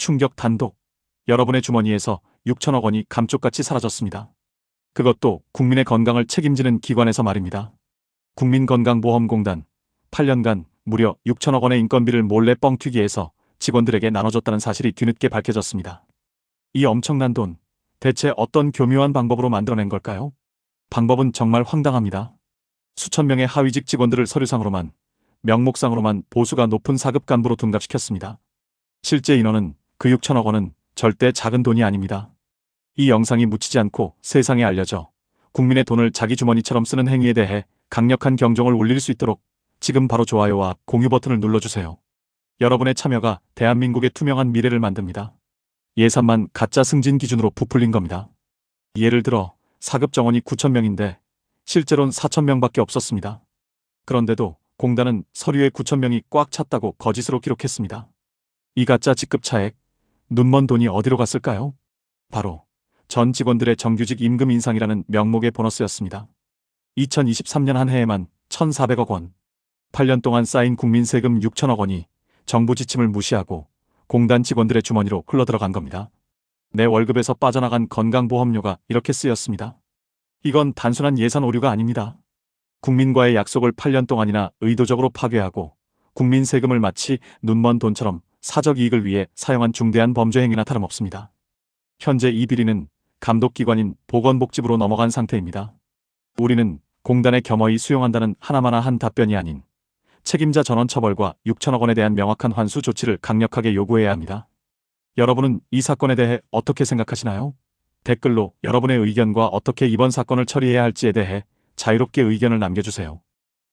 충격 단독. 여러분의 주머니에서 6천억 원이 감쪽같이 사라졌습니다. 그것도 국민의 건강을 책임지는 기관에서 말입니다. 국민건강보험공단 8년간 무려 6천억 원의 인건비를 몰래 뻥튀기해서 직원들에게 나눠줬다는 사실이 뒤늦게 밝혀졌습니다. 이 엄청난 돈, 대체 어떤 교묘한 방법으로 만들어낸 걸까요? 방법은 정말 황당합니다. 수천 명의 하위직 직원들을 서류상으로만, 명목상으로만 보수가 높은 사급 간부로 둔갑시켰습니다. 실제 인원은 그 6천억 원은 절대 작은 돈이 아닙니다. 이 영상이 묻히지 않고 세상에 알려져 국민의 돈을 자기 주머니처럼 쓰는 행위에 대해 강력한 경종을 울릴 수 있도록 지금 바로 좋아요와 공유 버튼을 눌러주세요. 여러분의 참여가 대한민국의 투명한 미래를 만듭니다. 예산만 가짜 승진 기준으로 부풀린 겁니다. 예를 들어 사급 정원이 9천명인데 실제로는 4천명밖에 없었습니다. 그런데도 공단은 서류에 9천명이 꽉 찼다고 거짓으로 기록했습니다. 이 가짜 직급 차액, 눈먼 돈이 어디로 갔을까요? 바로 전 직원들의 정규직 임금 인상이라는 명목의 보너스였습니다. 2023년 한 해에만 1,400억 원, 8년 동안 쌓인 국민 세금 6천억 원이 정부 지침을 무시하고 공단 직원들의 주머니로 흘러들어간 겁니다. 내 월급에서 빠져나간 건강보험료가 이렇게 쓰였습니다. 이건 단순한 예산 오류가 아닙니다. 국민과의 약속을 8년 동안이나 의도적으로 파괴하고 국민 세금을 마치 눈먼 돈처럼 사적 이익을 위해 사용한 중대한 범죄 행위나 다름없습니다. 현재 이 비리는 감독기관인 보건복지부로 넘어간 상태입니다. 우리는 공단에 겸허히 수용한다는 하나마나 한 답변이 아닌 책임자 전원 처벌과 6천억 원에 대한 명확한 환수 조치를 강력하게 요구해야 합니다. 여러분은 이 사건에 대해 어떻게 생각하시나요? 댓글로 여러분의 의견과 어떻게 이번 사건을 처리해야 할지에 대해 자유롭게 의견을 남겨주세요.